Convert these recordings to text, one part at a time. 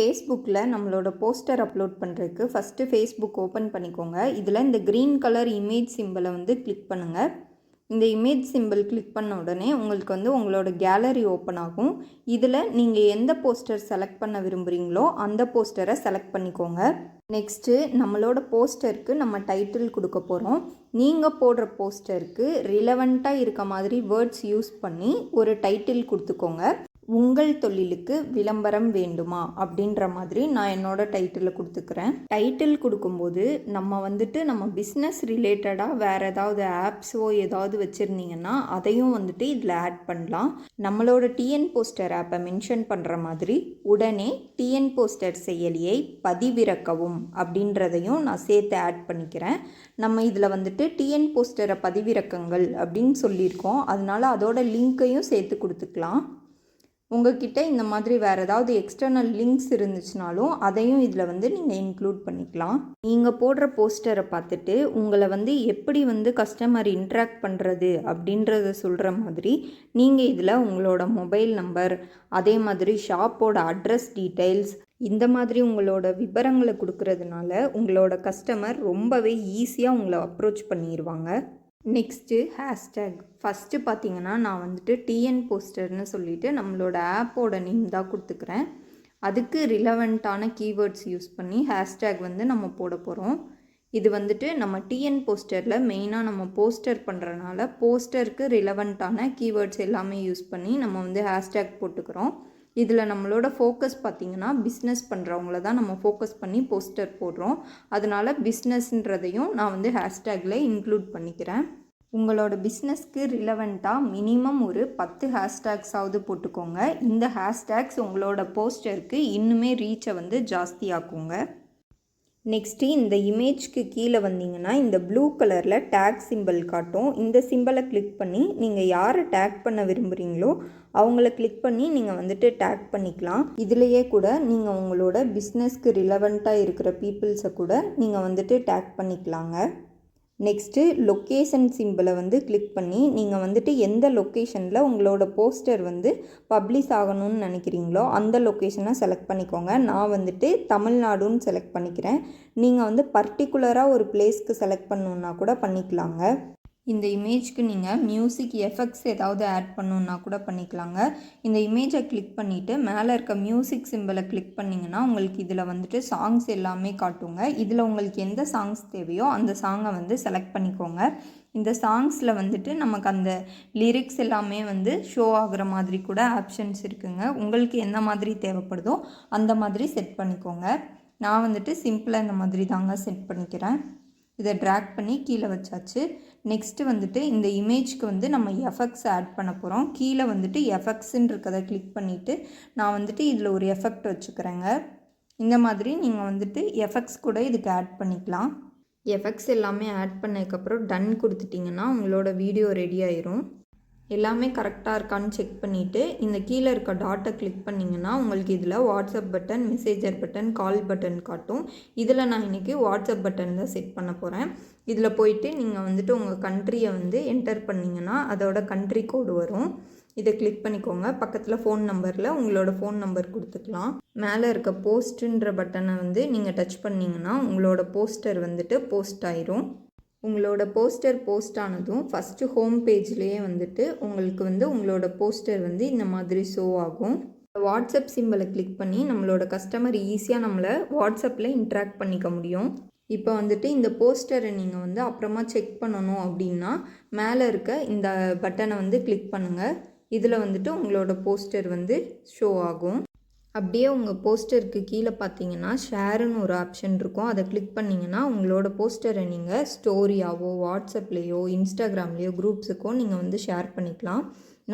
ஃபேஸ்புக்கில் நம்மளோட poster upload பண்ணுறதுக்கு ஃபஸ்ட்டு ஃபேஸ்புக் ஓப்பன் பண்ணிக்கோங்க. இதில் இந்த க்ரீன் கலர் இமேஜ் சிம்பிளை வந்து கிளிக் பண்ணுங்கள் இந்த இமேஜ் சிம்பிள் கிளிக் பண்ண உடனே உங்களுக்கு வந்து உங்களோட கேலரி ஓப்பன் ஆகும். இதில் நீங்கள் எந்த போஸ்டர் செலக்ட் பண்ண விரும்புகிறீங்களோ அந்த போஸ்டரை செலக்ட் பண்ணிக்கோங்க. நெக்ஸ்ட்டு நம்மளோட போஸ்டருக்கு நம்ம டைட்டில் கொடுக்க போகிறோம் நீங்கள் போடுற போஸ்டருக்கு ரிலவெண்ட்டாக இருக்க மாதிரி வேர்ட்ஸ் யூஸ் பண்ணி ஒரு டைட்டில் கொடுத்துக்கோங்க. உங்கள் தொழிலுக்கு விளம்பரம் வேண்டுமா? அப்படின்ற மாதிரி நான் என்னோட டைட்டிலை கொடுத்துக்கிறேன். டைட்டில் கொடுக்கும்போது நம்ம வந்துட்டு நம்ம பிஸ்னஸ் ரிலேட்டடாக வேறு ஏதாவது ஆப்ஸோ ஏதாவது வச்சுருந்தீங்கன்னா அதையும் வந்துட்டு இதில் ஆட் பண்ணலாம். நம்மளோட டிஎன் போஸ்டர் ஆப்பை மென்ஷன் பண்ணுற மாதிரி உடனே டிஎன் போஸ்டர் செயலியை பதிவிறக்கவும் அப்படின்றதையும் நான் சேர்த்து ஆட் பண்ணிக்கிறேன். நம்ம இதில் வந்துட்டு டிஎன் போஸ்டரை பதிவிறக்கங்கள் அப்படின்னு சொல்லியிருக்கோம். அதனால அதோட லிங்க்கையும் சேர்த்து கொடுத்துக்கலாம். உங்ககிட்ட இந்த மாதிரி வேறு ஏதாவது எக்ஸ்டர்னல் லிங்க்ஸ் இருந்துச்சுனாலும் அதையும் இதில் வந்து நீங்கள் இன்க்ளூட் பண்ணிக்கலாம். நீங்கள் போடுற போஸ்டரை பார்த்துட்டு உங்களை வந்து எப்படி வந்து கஸ்டமர் இன்ட்ராக்ட் பண்ணுறது அப்படின்றத சொல்கிற மாதிரி நீங்கள் இதில் உங்களோட மொபைல் நம்பர் அதே மாதிரி ஷாப்போட அட்ரஸ் டீட்டெயில்ஸ் இந்த மாதிரி உங்களோட விவரங்களை கொடுக்கறதுனால உங்களோட கஸ்டமர் ரொம்பவே ஈஸியாக உங்களை அப்ரோச் பண்ணிடுவாங்க நெக்ஸ்ட்டு ஹேஷ்டேக் ஃபஸ்ட்டு பார்த்தீங்கன்னா நான் வந்துட்டு டிஎன் போஸ்டர்னு சொல்லிவிட்டு நம்மளோட ஆப்போட நேம் தான் கொடுத்துக்கிறேன். அதுக்கு ரிலவெண்ட்டான கீவேர்ட்ஸ் யூஸ் பண்ணி ஹேஷ்டேக் வந்து நம்ம போட போகிறோம் இது வந்துட்டு நம்ம டிஎன் போஸ்டரில் மெயினாக நம்ம போஸ்டர் பண்ணுறனால போஸ்டருக்கு ரிலவெண்ட்டான கீவேர்ட்ஸ் எல்லாமே யூஸ் பண்ணி நம்ம வந்து ஹேஷ்டேக் போட்டுக்கிறோம். இதில் நம்மளோட ஃபோக்கஸ் பார்த்திங்கன்னா பிஸ்னஸ் பண்ணுறவங்கள தான் நம்ம ஃபோக்கஸ் பண்ணி போஸ்டர் போடுறோம். அதனால் பிஸ்னஸ்ன்றதையும் நான் வந்து ஹேஷ்டேக்கில் இன்க்ளூட் பண்ணிக்கிறேன். உங்களோட பிஸ்னஸ்க்கு ரிலவெண்ட்டாக மினிமம் ஒரு பத்து ஹேஷ்டேக்ஸாவது போட்டுக்கோங்க. இந்த ஹேஷ்டேக்ஸ் உங்களோட போஸ்டருக்கு இன்னுமே ரீச்சை வந்து ஜாஸ்தியாக்குங்க. நெக்ஸ்ட்டு இந்த இமேஜ்க்கு கீழே வந்தீங்கன்னா இந்த ப்ளூ கலரில் டேக் சிம்பிள் காட்டும். இந்த சிம்பிளை கிளிக் பண்ணி நீங்கள் யாரை டேக் பண்ண விரும்புகிறீங்களோ அவங்கள கிளிக் பண்ணி நீங்கள் வந்துட்டு டேக் பண்ணிக்கலாம். இதுலேயே கூட நீங்கள் உங்களோட பிஸ்னஸ்க்கு ரிலவெண்ட்டாக இருக்கிற பீப்புள்ஸை கூட நீங்கள் வந்துட்டு டேக் பண்ணிக்கலாங்க. நெக்ஸ்ட்டு லொக்கேஷன் சிம்பிளை வந்து கிளிக் பண்ணி நீங்கள் வந்துட்டு எந்த லொக்கேஷனில் உங்களோட போஸ்டர் வந்து பப்ளிஷ் ஆகணும்னு நினைக்கிறீங்களோ அந்த லொக்கேஷனை செலக்ட் பண்ணிக்கோங்க. நான் வந்துட்டு தமிழ்நாடுன்னு செலக்ட் பண்ணிக்கிறேன். நீங்கள் வந்து பர்டிகுலராக ஒரு பிளேஸ்க்கு செலக்ட் பண்ணணுன்னா கூட பண்ணிக்கலாங்க. இந்த இமேஜ்க்கு நீங்கள் மியூசிக் எஃபெக்ட்ஸ் ஏதாவது ஆட் பண்ணணுன்னா கூட பண்ணிக்கலாங்க. இந்த இமேஜை கிளிக் பண்ணிவிட்டு மேலே இருக்க மியூசிக் சிம்பிளை கிளிக் பண்ணிங்கன்னா உங்களுக்கு இதில் வந்துட்டு சாங்ஸ் எல்லாமே காட்டுங்க. இதில் உங்களுக்கு எந்த சாங்ஸ் தேவையோ அந்த சாங்கை வந்து செலக்ட் பண்ணிக்கோங்க. இந்த சாங்ஸில் வந்துட்டு நமக்கு அந்த லிரிக்ஸ் எல்லாமே வந்து ஷோ ஆகுற மாதிரி கூட ஆப்ஷன்ஸ் இருக்குங்க. உங்களுக்கு எந்த மாதிரி தேவைப்படுதோ அந்த மாதிரி செட் பண்ணிக்கோங்க. நான் வந்துட்டு சிம்பிளாக இந்த மாதிரி தாங்க செட் பண்ணிக்கிறேன். இதை ட்ராக் பண்ணி கீழே வச்சாச்சு. நெக்ஸ்ட்டு வந்துட்டு இந்த இமேஜ்க்கு வந்து நம்ம எஃபெக்ட்ஸ் ஆட் பண்ண போகிறோம் கீழே வந்துட்டு எஃபெக்ட்ஸுன்னு இருக்கதை கிளிக் பண்ணிவிட்டு நான் வந்துட்டு இதில் ஒரு எஃபெக்ட் வச்சுக்கிறேங்க. இந்த மாதிரி நீங்கள் வந்துட்டு எஃபெக்ட்ஸ் கூட இதுக்கு ஆட் பண்ணிக்கலாம். எஃபெக்ட்ஸ் எல்லாமே ஆட் பண்ணதுக்கப்புறம் டன் கொடுத்துட்டிங்கன்னா உங்களோட வீடியோ ரெடி ஆயிரும். எல்லாமே கரெக்டாக இருக்கான்னு செக் பண்ணிவிட்டு இந்த கீழே இருக்க டாட்டை கிளிக் பண்ணிங்கன்னா உங்களுக்கு இதில் WhatsApp button messenger button call button காட்டும். இதில் நான் இன்றைக்கி வாட்ஸ்அப் பட்டன் தான் செட் பண்ண போகிறேன் இதில் போயிட்டு நீங்கள் வந்துட்டு உங்கள் கண்ட்ரியை வந்து என்டர் பண்ணிங்கன்னா அதோட கண்ட்ரி கோடு வரும். இதை கிளிக் பண்ணிக்கோங்க. பக்கத்தில் ஃபோன் நம்பரில் உங்களோட ஃபோன் நம்பர் கொடுத்துக்கலாம். மேலே இருக்க போஸ்ட்டுன்ற பட்டனை வந்து நீங்கள் டச் பண்ணிங்கன்னா உங்களோட போஸ்டர் வந்துட்டு போஸ்ட் ஆயிரும். உங்களோட போஸ்டர் போஸ்ட் ஆனதும் ஃபஸ்ட்டு ஹோம் பேஜ்லேயே வந்துட்டு உங்களுக்கு வந்து உங்களோட போஸ்டர் வந்து இந்த மாதிரி ஷோ ஆகும். வாட்ஸ்அப் சிம்பிளை கிளிக் பண்ணி நம்மளோட கஸ்டமர் ஈஸியாக நம்மளை வாட்ஸ்அப்பில் இன்ட்ராக்ட் பண்ணிக்க முடியும். இப்போ வந்துட்டு இந்த போஸ்டரை நீங்கள் வந்து அப்புறமா செக் பண்ணணும் அப்படின்னா மேலே இருக்க இந்த பட்டனை வந்து கிளிக் பண்ணுங்கள் இதில் வந்துட்டு உங்களோட போஸ்டர் வந்து ஷோ ஆகும். அப்படியே உங்கள் போஸ்டருக்கு கீழே பார்த்தீங்கன்னா ஷேருன்னு ஒரு ஆப்ஷன் இருக்கும். அதை கிளிக் பண்ணிங்கன்னா உங்களோட போஸ்டரை நீங்கள் ஸ்டோரியாவோ வாட்ஸ்அப்லேயோ இன்ஸ்டாகிராம்லேயோ குரூப்ஸுக்கோ நீங்கள் வந்து ஷேர் பண்ணிக்கலாம்.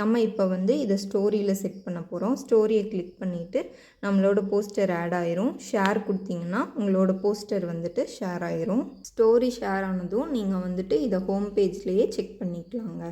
நம்ம இப்போ வந்து இதை ஸ்டோரியில் செட் பண்ண போகிறோம் ஸ்டோரியை கிளிக் பண்ணிவிட்டு நம்மளோட போஸ்டர் ஆட் ஆயிரும். ஷேர் கொடுத்தீங்கன்னா உங்களோட போஸ்டர் வந்துட்டு ஷேர் ஆயிரும். ஸ்டோரி ஷேர் ஆனதும் நீங்கள் வந்துட்டு இதை ஹோம் பேஜ்லேயே செக் பண்ணிக்கலாங்க.